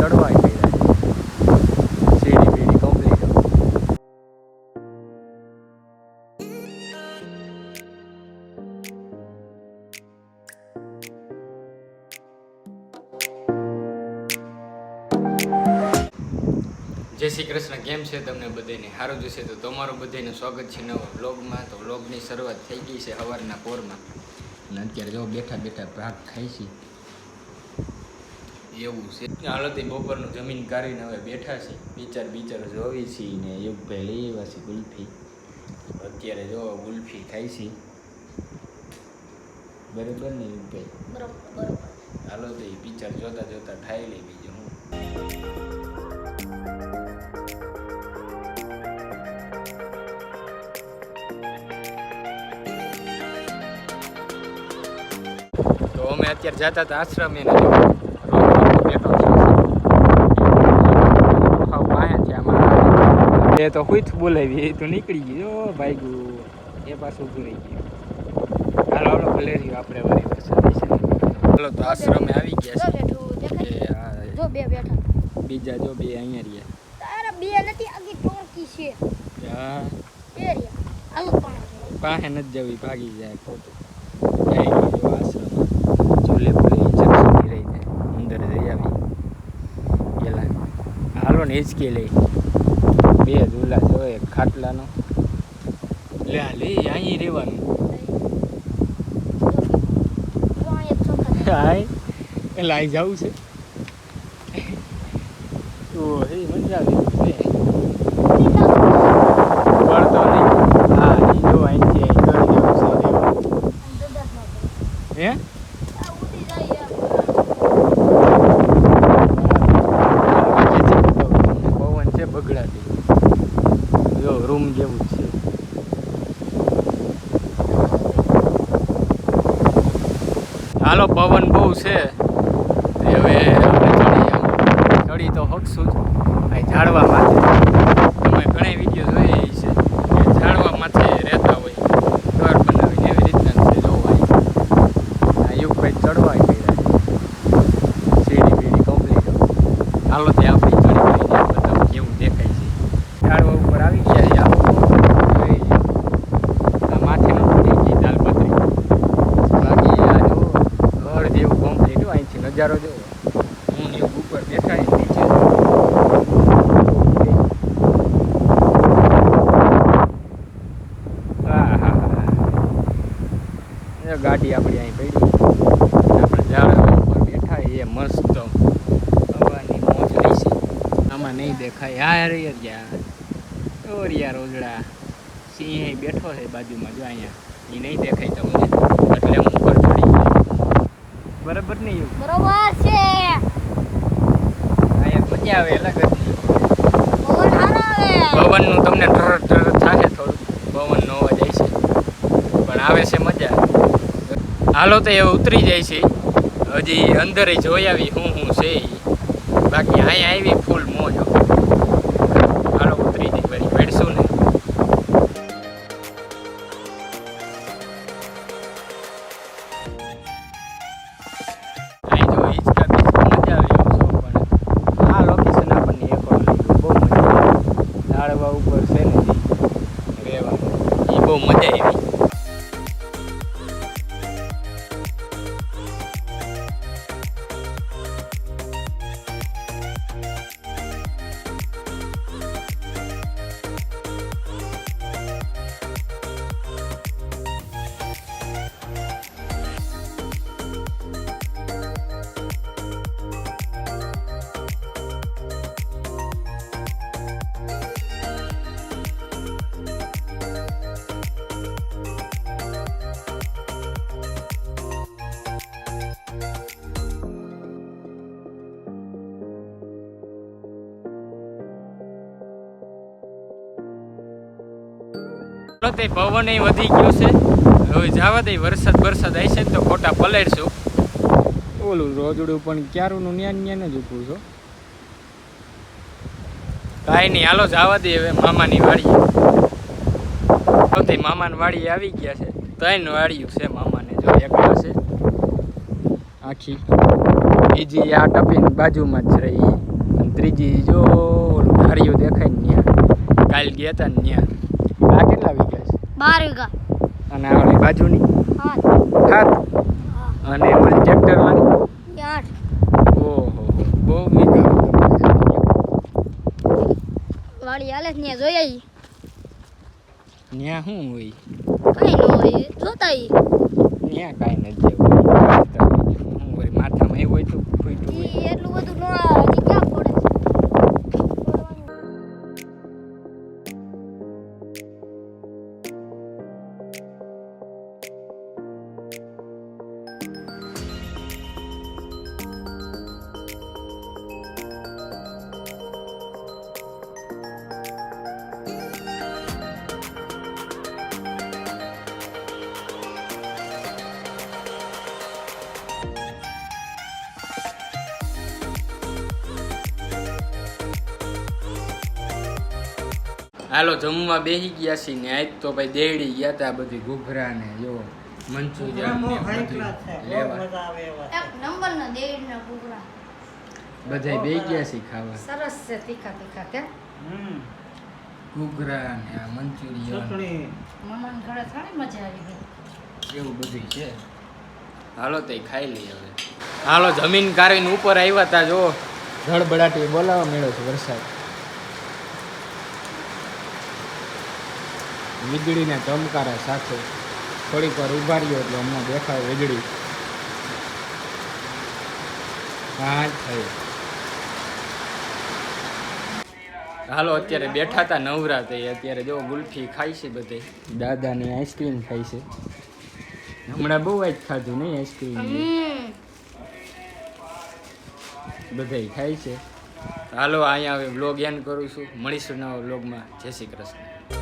ચડવા કર્યા સીડી બીડી કમ્પ્લીટ જય શ્રી કૃષ્ણ, કેમ છે તમને બધાને? સારું જશે તો તમારું બધાને સ્વાગત છે નવો વ્લોગમાં. તો વ્લોગની શરૂઆત થઈ ગઈ છે સવારના પોરમાં. અને અત્યારે જો બેઠા બેઠા ભાગ ખાઈ છે. એવું છે. હાલો બપોરનું જમીન કાઢીને હવે બેઠા છે. બિચાર બિચાર જોવી છે ને યુગભાઈ લઈ આવ્યા છે ગુલ્ફી. અત્યારે જો ગુલ્ફી ખાઈ છે. બરાબર ને યુગભાઈ હાલો તો એ પિક્ચર જોતા જોતા ખાઈ લઈ બીજું હું. તો અમે અત્યારે જતા હતા આશ્રમ એને બેઠો છે એ તો હુઈ બોલાવી. એ તો નીકળી ગયો ભાઈ ગયું એ પાછું ઊભું રહી ગયું. હાલો હાલો ભલે રહ્યું. આપણે વળી પાછા હાલો તો આશ્રમે આવી ગયા છે. જો બે બેઠા. બીજા જો બે અહીંયા રહ્યા. તારા બે નથી આગી ટોકી છે. હા. બે રહ્યા. હાલો પણ પાસે નથી જવી ભાગી જાય ખોટું. જઈ ગયો આશ્રમ. ઝૂલે ભૂલી ચક રહી જાય અંદર જઈ આવી. પેલા હાલો ને હિચકી લઈ બે ઝૂલા જો એક ખાટલાનો. લે લે અહીં રહેવાનું. હાય. એટલે અહીં જવું છે. ઓ હે મજા આવી છે પડતો નહીં હા એ જો અહીંથી અહીં કરી દેવું છે રહેવાનું. હે પવન છે બગડાતી જો રૂમ જેવું જ છે હાલો, પવન બહુ છે. હવે આપણે ચડી ચડી તો હકશું જ. અહીં ઝાડવા માથે. તમે ઘણા વીડિયો જોઈએ છે કે ઝાડવા માથે રહેતા હોય. ઘર બનાવીને એવી રીતના છે જોવાય યુગભાઈ ચડવા ગયા સીડી બીડી કમ્પ્લીટ હાલો તે આપણે ચડી કરીને બધા કેવું દેખાય છે ઝાડવા ઉપર આવી ગયા છે આવો જોઈ લો. આ માથે ન પડી ગઈ દાલ પતરી બાકી આ જો ઘર જેવું કમ્પ્લીટ હોય અહીંથી નજારો જો હું ને ઉપર બેઠા છે નીચે. ગાડી આપણી અહીં પડી. આપણે ઝાડ ઉપર બેઠા એ મસ્ત હવાની મોજ લઈ છે. આમાં નહીં દેખાય. હા યાર યાર ઓજડા. સિંહ અહીં બેઠો છે બાજુમાં જો અહીંયા. એ નહીં દેખાય તમને. એટલે હું ઉપર ચડી બરાબર નહીં એવું. બરોબર છે. અહીંયા મજા આવે અલગ જ. પવનનું તમને ટર ટર થાય થોડું. પવનનો અવાજ આવી છે. પણ આવે છે મજા. હાલો તો એ ઉતરી જાય છે. હજી અંદર જોઈ આવી હું હું છે બાકી અહીંયા આવી ફૂલ મોજ. આવી ઝાડવા ઉપર છે ને રહેવાનું એ બહુ મજા આવી. તે પવન વધી ગયો છે. હવે જવા દે વરસાદ વરસાદ આવશે તો ખોટા પલળશું. ઓલું રોજડું પણ ક્યારનું ન્યાન ન્યાન જ ઉભું છો કાંઈ નહીં હાલો જવા દે હવે મામાની વાડી તો તે મામાની વાડી આવી ગયા છે. ત્રણ વાડીયું છે મામાને જો એક છે. આખી. બીજી આ ટપીની બાજુમાં જ રહી. ત્રીજી જો ઓલું ધારીઓ દેખાય ને ત્યાં. કાલ ગયા હતા ને ત્યાં. બાર વીઘા. અને આ બાજુની? હા. સાત અને ઓલી ટ્રેક્ટર એ આઠ. ઓહો બહુ વીઘા. વાળી હાલે ને ત્યાં જોઈ આવી ન્યા શું હોય? કઈ ન હોય જોતા ન્યા કઈ નથી હોય. માથામાં એવું હોય તો એટલું બધું ન હાલો જમવા બેસી ગયા છે ને આજ તો ભાઈ દેડી ગયા તા બધી ઘૂઘરા ને જો મંચુરિયન ને બધું લેવા. એક નંબર ના દેડ ના કુકડા બધા બે ગયા છે ખાવા. સરસ છે તીખા તીખા કે ઘૂઘરા ને આ મંચુરિયન. મમન ઘરે થોડી મજા આવી ગઈ. એવું બધું છે. હાલો તે ખાઈ લઈએ હવે. હાલો જમીન કાઢીને ઉપર આવ્યા હતા જો. ધડબડાટી બોલાવા મળ્યો છે વરસાદ. વીજળીને ચમકારા સાથે થોડીક વાર ઊભા રહ્યો એટલે અમને દેખાય વીજળી. હા જ થઈ હાલો અત્યારે બેઠા હતા નવરા તે અત્યારે જો ગુલ્ફી ખાય છે બધે. દાદાની આઈસ્ક્રીમ ખાય છે. હમણાં બહુ જ ખાધું નહીં આઈસ્ક્રીમ. બધે બધાય ખાય છે. હાલો અહીંયા હવે વ્લોગ એન્ડ કરું છું. મળીશું નવા બ્લોગમાં જય શ્રી કૃષ્ણ.